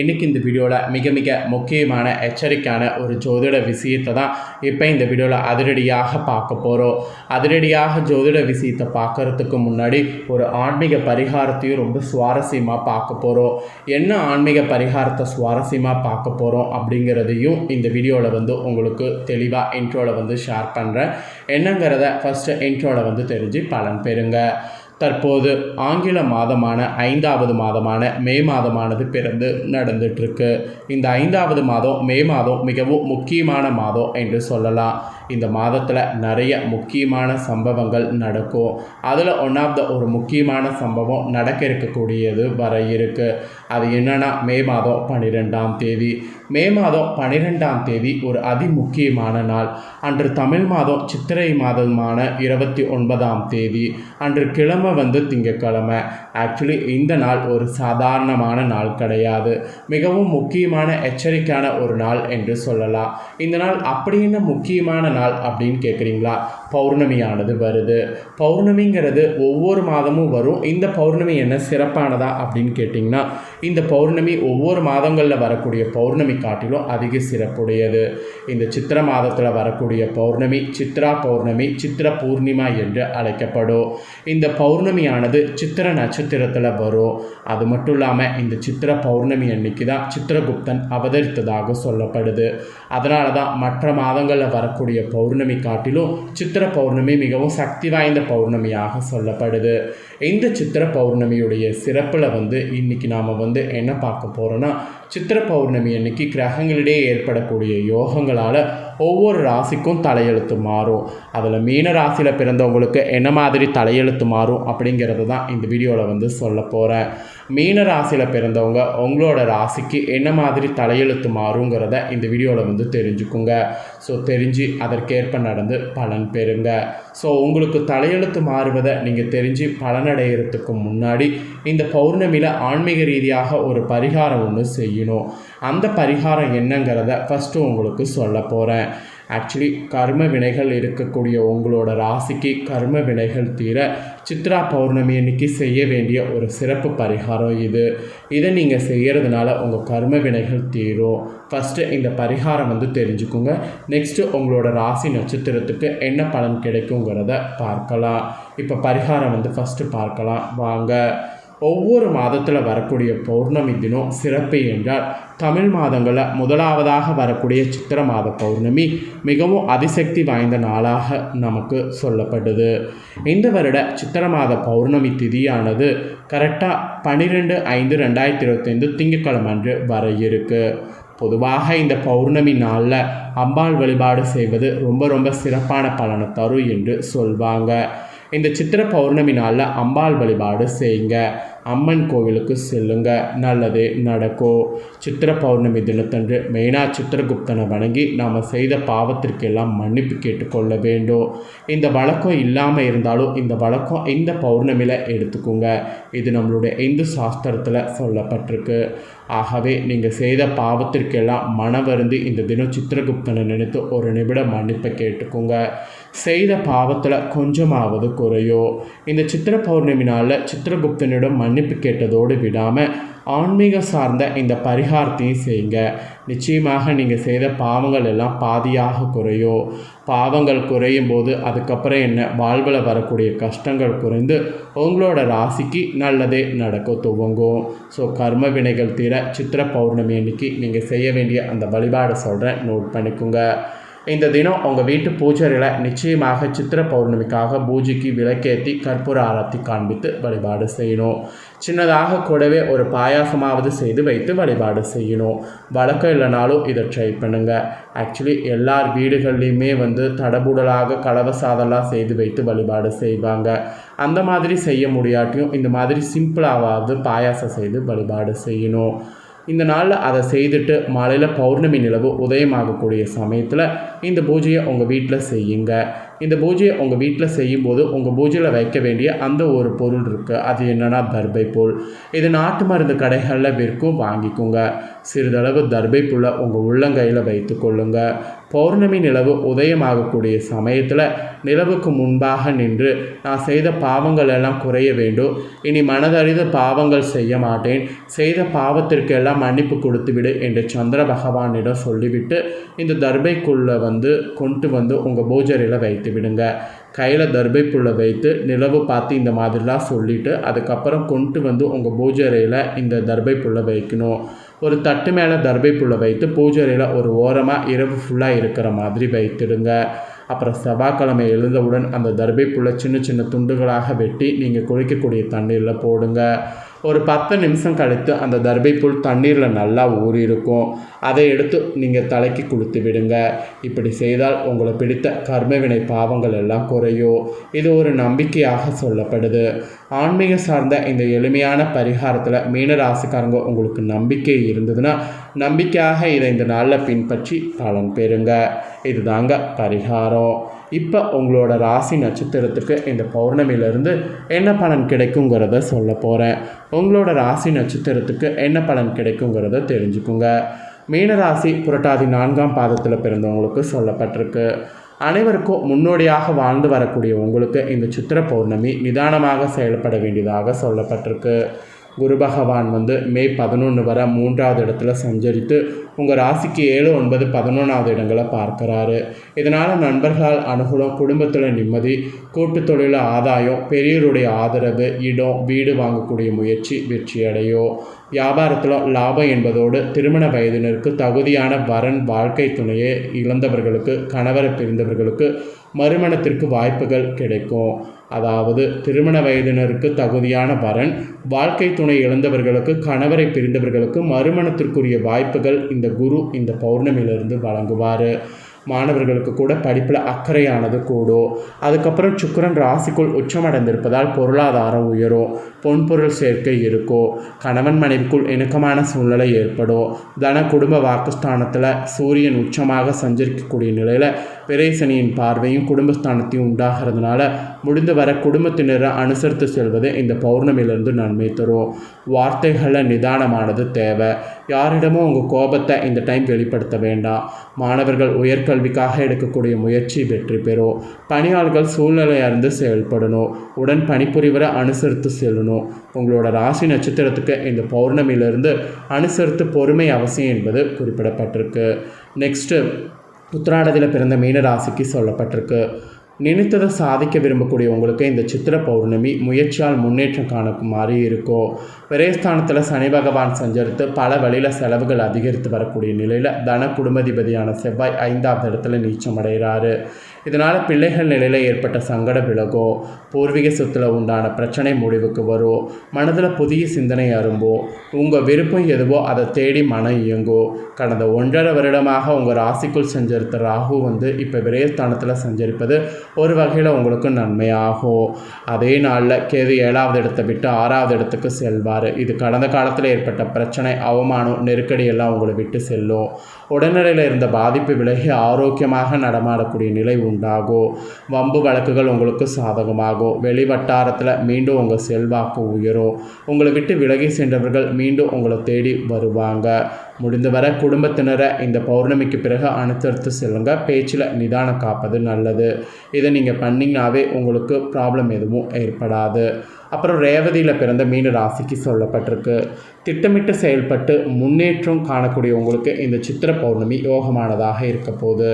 இன்றைக்கி இந்த வீடியோவில் மிக மிக முக்கியமான எச்சரிக்கையான ஒரு ஜோதிட விஷயத்தை தான் இப்போ இந்த வீடியோவில் அதிரடியாக பார்க்க போகிறோம் அதிரடியாக ஜோதிட விஷயத்தை பார்க்கறதுக்கு முன்னாடி ஒரு ஆன்மீக பரிகாரத்தையும் ரொம்ப சுவாரஸ்யமாக பார்க்க போகிறோம் என்ன ஆன்மீக பரிகாரத்தை சுவாரஸ்யமாக பார்க்க போகிறோம் அப்படிங்கிறதையும் இந்த வீடியோவில் வந்து உங்களுக்கு தெளிவாக இன்ட்ரோவில் வந்து ஷேர் பண்ணுறேன் என்னங்கிறத ஃபஸ்ட்டு இன்ட்ரோவில் வந்து தெரிஞ்சு பலன் பெறுங்க. தற்போது ஆங்கில மாதமான ஐந்தாவது மாதமான மே மாதமானது பிறந்து நடந்துட்டுருக்கு. இந்த ஐந்தாவது மாதம் மே மாதம் மிகவும் முக்கியமான மாதம் என்று சொல்லலாம். இந்த மாதத்தில் நிறைய முக்கியமான சம்பவங்கள் நடக்கும். அதில் ஒன் ஆஃப் த ஒரு முக்கியமான சம்பவம் நடக்க இருக்கக்கூடியது வர இருக்குது அது என்னென்னா மே மாதம் பன்னிரெண்டாம் தேதி. மே மாதம் பன்னிரெண்டாம் தேதி ஒரு அதி முக்கியமான நாள். அன்று தமிழ் மாதம் சித்திரை மாதமான இருபத்தி ஒன்பதாம் தேதி. அன்று கிழமை வந்து திங்கக்கிழமை ஆக்சுவலி இந்த நாள் ஒரு சாதாரணமான நாள் கிடையாது. மிகவும் முக்கியமான எச்சரிக்கையான ஒரு நாள் என்று சொல்லலாம். இந்த நாள் அப்படின்னு முக்கியமான நாள் அப்படின்னு கேட்குறீங்களா பௌர்ணமியானது வருது. பௌர்ணமிங்கிறது ஒவ்வொரு மாதமும் வரும். இந்த பௌர்ணமி என்ன சிறப்பானதா அப்படின்னு கேட்டிங்கன்னா இந்த பௌர்ணமி ஒவ்வொரு மாதங்களில் வரக்கூடிய பௌர்ணமி காட்டிலும் அதிக சிறப்புடையது. இந்த சித்திர மாதத்தில் வரக்கூடிய பௌர்ணமி சித்ரா பௌர்ணமி சித்திர பூர்ணிமா என்று அழைக்கப்படும். இந்த பௌர்ணமியானது சித்திர நட்சத்திரத்தில் வரும். அது மட்டும் இல்லாமல் இந்த சித்திர பௌர்ணமி அன்னைக்கு தான் சித்திரகுப்தன் அவதரித்ததாக சொல்லப்படுது. அதனால தான் மற்ற மாதங்களில் வரக்கூடிய பௌர்ணமி காட்டிலும் சித்திர பௌர்ணமி மிகவும் சக்தி வாய்ந்த பௌர்ணமியாக சொல்லப்படுது. இந்த சித்திர பௌர்ணமியுடைய சிறப்பில் வந்து இன்னைக்கு நாம் வந்து என்ன பார்க்க போகிறோன்னா சித்திர பௌர்ணமி அன்னைக்கு கிரகங்களிடையே ஏற்படக்கூடிய யோகங்களால் ஒவ்வொரு ராசிக்கும் தலையெழுத்து மாறும். அதில் மீன ராசியில் பிறந்தவங்களுக்கு என்ன மாதிரி தலையெழுத்து மாறும் அப்படிங்கிறது தான் இந்த வீடியோவில் வந்து சொல்ல போகிறேன் மீன ராசியில் பிறந்தவங்க உங்களோட ராசிக்கு என்ன மாதிரி தலையெழுத்து மாறுங்கிறத இந்த வீடியோவில் வந்து தெரிஞ்சுக்குங்க. ஸோ தெரிஞ்சு அதற்கேற்ப நடந்து பலன் பெறுங்க. ஸோ உங்களுக்கு தலையெழுத்து மாறுவதை நீங்கள் தெரிஞ்சு பலனடைகிறதுக்கு முன்னாடி இந்த பௌர்ணமியில் ஆன்மீக ரீதியாக ஒரு பரிகாரம் ஒன்று செய்யும் செய்யணும். அந்த பரிகாரம் என்னங்கிறத ஃபஸ்ட்டு உங்களுக்கு சொல்ல போகிறேன் ஆக்சுவலி கர்ம வினைகள் இருக்கக்கூடிய உங்களோட ராசிக்கு கர்ம வினைகள் தீர சித்ரா பௌர்ணமி அன்னைக்கு செய்ய வேண்டிய ஒரு சிறப்பு பரிகாரம் இது. இதை நீங்கள் செய்கிறதுனால உங்கள் கர்ம வினைகள் தீரும். ஃபஸ்ட்டு இந்த பரிகாரம் வந்து தெரிஞ்சுக்குங்க. நெக்ஸ்ட்டு உங்களோட ராசி நட்சத்திரத்துக்கு என்ன பலன் கிடைக்குங்கிறத பார்க்கலாம். இப்போ பரிகாரம் வந்து ஃபஸ்ட்டு பார்க்கலாம். வாங்க. ஒவ்வொரு மாதத்தில் வரக்கூடிய பௌர்ணமி தினம் சிறப்பு என்றால் தமிழ் மாதங்களில் முதலாவதாக வரக்கூடிய சித்திர மாத பௌர்ணமி மிகவும் அதிசக்தி வாய்ந்த நாளாக நமக்கு சொல்லப்படுது. இந்த வருட சித்திர மாத பௌர்ணமி திதியானது கரெக்டாக பன்னிரெண்டு ஐந்து ரெண்டாயிரத்தி இருபத்தைந்து திங்கட்கிழமை அன்று வர இருக்குது பொதுவாக இந்த பௌர்ணமி நாளில் அம்பாள் வழிபாடு செய்வது ரொம்ப ரொம்ப சிறப்பான பலனை தரும் என்று சொல்வாங்க. இந்த சித்திர பௌர்ணமி நாளில் அம்பாள் வழிபாடு செய்யுங்க அம்மன் கோவிலுக்கு செல்லுங்க. நல்லது நடக்கும் சித்திர பௌர்ணமி தினத்தன்று மெயினாக சித்திரகுப்தனை வணங்கி நாம் செய்த பாவத்திற்கெல்லாம் மன்னிப்பு கேட்டுக்கொள்ள வேண்டும். இந்த வழக்கம் இல்லாமல் இருந்தாலும் இந்த வழக்கம் இந்த பௌர்ணமியில் எடுத்துக்கோங்க. இது நம்மளுடைய இந்து சாஸ்திரத்தில் சொல்லப்பட்டிருக்கு. ஆகவே நீங்கள் செய்த பாவத்திற்கெல்லாம் மன வருந்து இந்த தினம் சித்திரகுப்தனை நினைத்து ஒரு நிமிடம் மன்னிப்பை கேட்டுக்கோங்க. செய்த பாவத்தில் கொஞ்சமாவது குறையோ. இந்த சித்திர பௌர்ணமி நாளில் சித்திரகுப்தனிடம் மன்னிப்பு கேட்டதோடு விடாமல் ஆன்மீக சார்ந்த இந்த பரிகாரத்தையும் செய்யுங்க. நிச்சயமாக நீங்கள் செய்த பாவங்கள் எல்லாம் பாதியாக குறையும். பாவங்கள் குறையும் போது அதுக்கப்புறம் என்ன? வாழ்வில் வரக்கூடிய கஷ்டங்கள் குறைந்து உங்களோட ராசிக்கு நல்லதே நடக்க துவங்கும். ஸோ கர்ம வினைகள் தீர சித்திர பௌர்ணமி அன்னைக்கு நீங்கள் செய்ய வேண்டிய அந்த வழிபாடை சொல்கிறேன் நோட் பண்ணிக்கோங்க. இந்த தினம் உங்கள் வீட்டு பூஜையில் நிச்சயமாக சித்திர பௌர்ணமிக்காக பூஜைக்கு விளக்கேற்றி கற்பூர ஆரத்தி காண்பித்து வழிபாடு செய்யணும். சின்னதாக கூடவே ஒரு பாயாசமாவது செய்து வைத்து வழிபாடு செய்யணும். வழக்கம் இல்லைனாலும் இதை ட்ரை பண்ணுங்கள் ஆக்சுவலி எல்லார் வீடுகள்லையுமே வந்து தடபுடலாக கலவை சாதம்லாம் செய்து வைத்து வழிபாடு செய்வாங்க. அந்த மாதிரி செய்ய முடியாட்டியும் இந்த மாதிரி சிம்பிளாவது பாயாசம் செய்து வழிபாடு செய்யணும். இந்த நாளில் அதை செய்துட்டு மாலையில் பௌர்ணமி நிலவு உதயமாகக்கூடிய சமயத்தில் இந்த பூஜையை உங்கள் வீட்டில் செய்யுங்க. இந்த பூஜையை உங்கள் வீட்டில் செய்யும்போது உங்கள் பூஜையில் வைக்க வேண்டிய அந்த ஒரு பொருள் இருக்குது அது என்னென்னா தர்பை புல் இது நாட்டு மருந்து கடைகளில் விற்கும் வாங்கிக்கோங்க. சிறிதளவு தர்பை புல்லை உங்கள் உள்ளங்கையில் வைத்து கொள்ளுங்க. பௌர்ணமி நிலவு உதயமாகக்கூடிய சமயத்தில் நிலவுக்கு முன்பாக நின்று நான் செய்த பாவங்கள் எல்லாம் குறைய வேண்டும். இனி மனதறிந்த பாவங்கள் செய்ய மாட்டேன். செய்த பாவத்திற்கு எல்லாம் மன்னிப்பு கொடுத்துவிடு என்று சந்திர பகவானிடம் சொல்லிவிட்டு இந்த தர்பைக்குள்ளே வந்து கொண்டு வந்து உங்கள் பூஜரையில் வைத்து விடுங்க. கையில் தர்பை புல்லை வைத்து நிலவு பார்த்து இந்த மாதிரிலாம் சொல்லிவிட்டு அதுக்கப்புறம் கொண்டு வந்து உங்கள் பூஜரையில் இந்த தர்பை புல்லை வைக்கணும். ஒரு தட்டு மேலே தர்பை புல்லை வைத்து பூஜரையில் ஒரு ஓரமாக இரவு ஃபுல்லாக இருக்கிற மாதிரி வைத்துடுங்க. அப்புறம் செவ்வாய்க்கிழமை எழுந்தவுடன் அந்த தர்பை புல்லை சின்ன சின்ன துண்டுகளாக வெட்டி நீங்கள் குளிக்கக்கூடிய தண்ணீரில் போடுங்க. ஒரு பத்து நிமிஷம் கழித்து அந்த தர்பைப்புல் தண்ணீரில் நல்லா ஊறி இருக்கும் அதை எடுத்து நீங்கள் தலைக்கு கொடுத்து விடுங்க. இப்படி செய்தால் உங்களை பிடித்த கர்மவினை பாவங்கள் எல்லாம் குறையும். இது ஒரு நம்பிக்கையாக சொல்லப்படுது. ஆன்மீக சார்ந்த இந்த எளிமையான பரிகாரத்தில் மீனராசிக்காரங்க உங்களுக்கு நம்பிக்கை இருந்ததுன்னா நம்பிக்கையாக இதை இந்த நாளில் பின்பற்றி பலன் பெறுங்க. இதுதாங்க பரிகாரம். இப்போ உங்களோட ராசி நட்சத்திரத்துக்கு இந்த பௌர்ணமியிலேருந்து என்ன பலன் கிடைக்குங்கிறத சொல்ல போகிறேன் உங்களோட ராசி நட்சத்திரத்துக்கு என்ன பலன் கிடைக்குங்கிறத தெரிஞ்சுக்குங்க. மீனராசி புரட்டாதி நான்காம் பாதத்தில் பிறந்தவங்களுக்கு சொல்லப்பட்டிருக்கு. அனைவருக்கும் முன்னோடியாக வாழ்ந்து வரக்கூடிய உங்களுக்கு இந்த சித்திர பௌர்ணமி நிதானமாக செயல்பட வேண்டியதாக சொல்லப்பட்டிருக்கு. குரு பகவான் வந்து மே பதினொன்று வரை மூன்றாவது இடத்துல சஞ்சரித்து உங்கள் ராசிக்கு ஏழு ஒன்பது பதினொன்றாவது இடங்களை பார்க்குறாரு. இதனால் நண்பர்களால் அனுகூலம் குடும்பத்தில் நிம்மதி கூட்டு தொழில் ஆதாயம் பெரியோருடைய ஆதரவு இடம் வீடு வாங்கக்கூடிய முயற்சி வெற்றியடையும் வியாபாரத்தில் லாபம் என்பதோடு திருமண வயதினருக்கு தகுதியான வரன் வாழ்க்கை துணையை இழந்தவர்களுக்கு கணவரை பிரிந்தவர்களுக்கு மறுமணத்திற்கு வாய்ப்புகள் கிடைக்கும். அதாவது திருமண வயதினருக்கு தகுதியான வரன் வாழ்க்கை துணை இழந்தவர்களுக்கு கணவரை பிரிந்தவர்களுக்கு மறுமணத்திற்குரிய வாய்ப்புகள் இந்த குரு இந்த பௌர்ணமியிலிருந்து வழங்குவார். மாணவர்களுக்கு கூட படிப்பில் அக்கறையானது கூடும். அதுக்கப்புறம் சுக்கரன் ராசிக்குள் உச்சமடைந்திருப்பதால் பொருளாதாரம் உயரும் பொன்பொருள் சேர்க்கை இருக்கும் கணவன் மனைவிக்குள் இணக்கமான சூழ்நிலை ஏற்படும். தன குடும்ப வாக்குஸ்தானத்தில் சூரியன் உச்சமாக சஞ்சரிக்கக்கூடிய நிலையில் பிறைசனியின் பார்வையும் குடும்பஸ்தானத்தையும் உண்டாகிறதுனால முடிந்து வர குடும்பத்தினரை அனுசரித்து செல்வது இந்த பௌர்ணமியிலிருந்து நன்மை தரும். வார்த்தைகளில் நிதானமானது தேவை. யாரிடமும் உங்கள் கோபத்தை இந்த டைம் வெளிப்படுத்த வேண்டாம். மாணவர்கள் உயர்கல்விக்காக எடுக்கக்கூடிய முயற்சி வெற்றி பெறும். பணியாளர்கள் சூழ்நிலை அறிந்து செயல்படணும். உடன் பணிபுரிவரை அனுசரித்து செல்லணும். உங்களோட ராசி நட்சத்திரத்துக்கு இந்த பௌர்ணமியிலிருந்து அனுசரித்து பொறுமை அவசியம் என்பது குறிப்பிடப்பட்டிருக்கு. நெக்ஸ்ட்டு உத்திராடத்தில் பிறந்த மீனராசிக்கு சொல்லப்பட்டிருக்கு. நினைத்ததை சாதிக்க விரும்பக்கூடிய உங்களுக்கு இந்த சித்திர பௌர்ணமி முயற்சியால் முன்னேற்றம் காணக்குமாறு இருக்கும் விரயஸ்தானத்தில் சனி பகவான் சஞ்சரித்து பல வழியில் செலவுகள் அதிகரித்து வரக்கூடிய நிலையில் தன குடும்பதிபதியான செவ்வாய் ஐந்தாவது இடத்துல நீச்சம் அடைகிறாரு. இதனால் பிள்ளைகள் நிலையில் ஏற்பட்ட சங்கட விலகோ பூர்வீக சொத்தில் உண்டான பிரச்சனை முடிவுக்கு வரும் மனதில் புதிய சிந்தனை அரும்போ உங்கள் விருப்பம் எதுவோ அதை தேடி மனம் இயங்கோ. கடந்த ஒன்றரை வருடமாக உங்கள் ராசிக்குள் சஞ்சரித்த ராகு வந்து இப்போ விரயஸ்தானத்தில் சஞ்சரிப்பது ஒரு வகையில் உங்களுக்கு நன்மையாகும். அதே நாளில் கேது ஏழாவது இடத்தை விட்டு ஆறாவது இடத்துக்கு செல்வார். இது கடந்த காலத்தில் ஏற்பட்ட பிரச்சனை அவமானம் நெருக்கடி எல்லாம் உங்களை விட்டு செல்லும். உடல்நிலையில் இருந்த பாதிப்பு விலகி ஆரோக்கியமாக நடமாடக்கூடிய நிலை உண்டாகும் வம்பு வழக்குகள் உங்களுக்கு சாதகமாகும் வெளி வட்டாரத்தில் மீண்டும் உங்கள் செல்வாக்கு உயரும் உங்களை விட்டு விலகி சென்றவர்கள் மீண்டும் உங்களை தேடி வருவாங்க. முடிந்தவரை குடும்பத்தினரை இந்த பௌர்ணமிக்கு பிறகு அனுசரித்து செல்லுங்க. பேச்சில் நிதானம் காப்பது நல்லது. இதை நீங்கள் பண்ணிங்கனாவே உங்களுக்கு ப்ராப்ளம் எதுவும் ஏற்படாது. அப்புறம் ரேவதியில் பிறந்த மீன ராசிக்கு சொல்லப்பட்டிருக்கு. திட்டமிட்டு செயல்பட்டு முன்னேற்றம் காணக்கூடிய உங்களுக்கு இந்த சித்திர பௌர்ணமி யோகமானதாக இருக்க போகுது.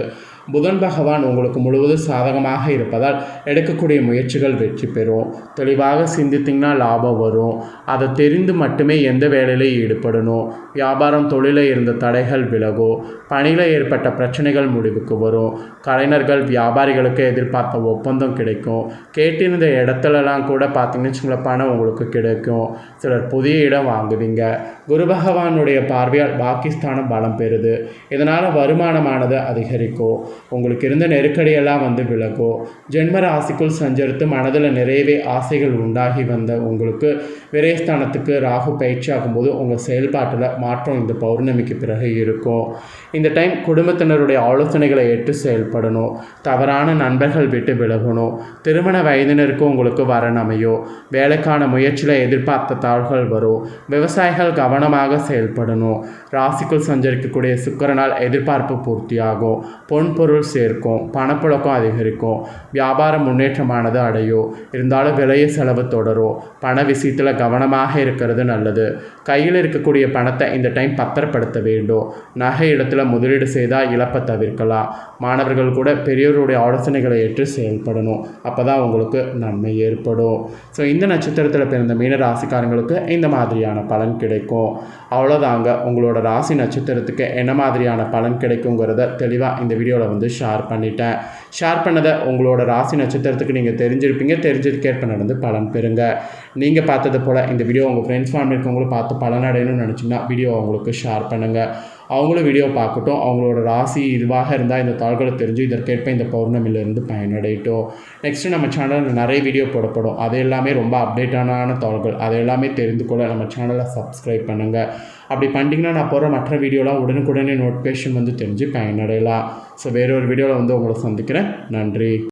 புதன் பகவான் உங்களுக்கு முழுவதும் சாதகமாக இருப்பதால் எடுக்கக்கூடிய முயற்சிகள் வெற்றி பெறும். தெளிவாக சிந்தித்திங்கன்னா லாபம் வரும். அதை தெரிந்து மட்டுமே எந்த வேலையில் ஈடுபடணும். வியாபாரம் தொழிலில் இருந்த தடைகள் விலகும். பணியில் ஏற்பட்ட பிரச்சனைகள் முடிவுக்கு வரும். கலைஞர்கள் வியாபாரிகளுக்கு எதிர்பார்த்த ஒப்பந்தம் கிடைக்கும். கேட்டிருந்த இடத்துலலாம் கூட பார்த்தீங்கன்னு வச்சுங்களேன் பணம் உங்களுக்கு கிடைக்கும். சிலர் புதிய இடம் வாங்குவீங்க. குரு பகவானுடைய பார்வையால் பாகிஸ்தானம் பலம் பெறுது. இதனால் வருமானமானது அதிகரிக்கும். உங்களுக்கு இருந்த நெருக்கடியெல்லாம் வந்து விலகும் ஜென்ம ராசிக்குள் சஞ்சரித்து மனதில் நிறையவே ஆசைகள் உண்டாகி வந்த உங்களுக்கு விரயஸ்தானத்துக்கு ராகு பயிற்சி ஆகும்போது உங்கள் செயல்பாட்டில் மாற்றம் இந்த பௌர்ணமிக்கு பிறகு இருக்கும். இந்த டைம் குடும்பத்தினருடைய ஆலோசனைகளை ஏற்று செயல்படணும். தவறான நண்பர்கள் விட்டு விலகணும். திருமண வயதினருக்கு உங்களுக்கு வரன் அமையும் வேலைக்கான முயற்சியில் எதிர்பார்த்த தாள்கள் வரும். விவசாயிகள் கவனமாக செயல்படணும். ராசிக்குள் சஞ்சரிக்கக்கூடிய சுக்கிரனால் எதிர்பார்ப்பு பூர்த்தியாகும். பொன் பொருள் சேர்க்கும் பணப்புழக்கம் அதிகரிக்கும் வியாபார முன்னேற்றமானது அடையும். இருந்தாலும் விலைய செலவு தொடரும். பண விஷயத்தில் கவனமாக இருக்கிறது நல்லது. கையில் இருக்கக்கூடிய பணத்தை இந்த டைம் பத்திரப்படுத்த வேண்டும். நகை இடத்துல முதலீடு செய்தால் இழப்பை தவிர்க்கலாம். மாணவர்கள் கூட பெரியோருடைய ஆலோசனைகளை ஏற்று செயல்படணும். அப்போ தான் உங்களுக்கு நன்மை ஏற்படும். ஸோ இந்த நட்சத்திரத்தில் பிறந்த மீன ராசிக்காரங்களுக்கு இந்த மாதிரியான பலன் கிடைக்கும். அவ்வளோதாங்க உங்களோட ராசி நட்சத்திரத்துக்கு என்ன மாதிரியான பலன் கிடைக்குங்கிறத தெளிவாக இந்த வீடியோவில் வந்து ஷேர் பண்ணிட்டேன். ஷேர் பண்ணதை உங்களோட ராசி நட்சத்திரத்துக்கு நீங்கள் தெரிஞ்சிருப்பீங்க. தெரிஞ்சதுக்கேற்ப நடந்து பலன் பெறுங்க. நீங்கள் பார்த்தது போல் இந்த வீடியோ உங்கள் ஃப்ரெண்ட்ஸ் ஃபேமிலி இருக்கவங்களும் பார்த்து பலன் அடையணும்னு நினச்சிங்கன்னா வீடியோ அவங்களுக்கு ஷேர் பண்ணுங்கள் அவங்களும் வீடியோ பார்க்கட்டும். அவங்களோட ராசி இதுவாக இருந்தால் இந்த தாள்களை தெரிஞ்சு இதற்கேற்ப இந்த பௌர்ணமியிலேருந்து பயனடையட்டும். நெக்ஸ்ட்டு நம்ம சேனலில் நிறைய வீடியோ போடப்படும். அது எல்லாமே ரொம்ப அப்டேட்டான தாள்கள். அது எல்லாமே தெரிந்து கொள்ள நம்ம சேனலை சப்ஸ்கிரைப் பண்ணுங்கள் அப்படி பண்ணிட்டீங்கன்னா நான் போகிற மற்ற வீடியோலாம் உடனுக்குடனே நோட்டிஃபிகேஷன் வந்து தெரிஞ்சு பயனடையலாம். ஸோ வேறொரு வீடியோவில் வந்து உங்களை சந்திக்கிறேன். நன்றி.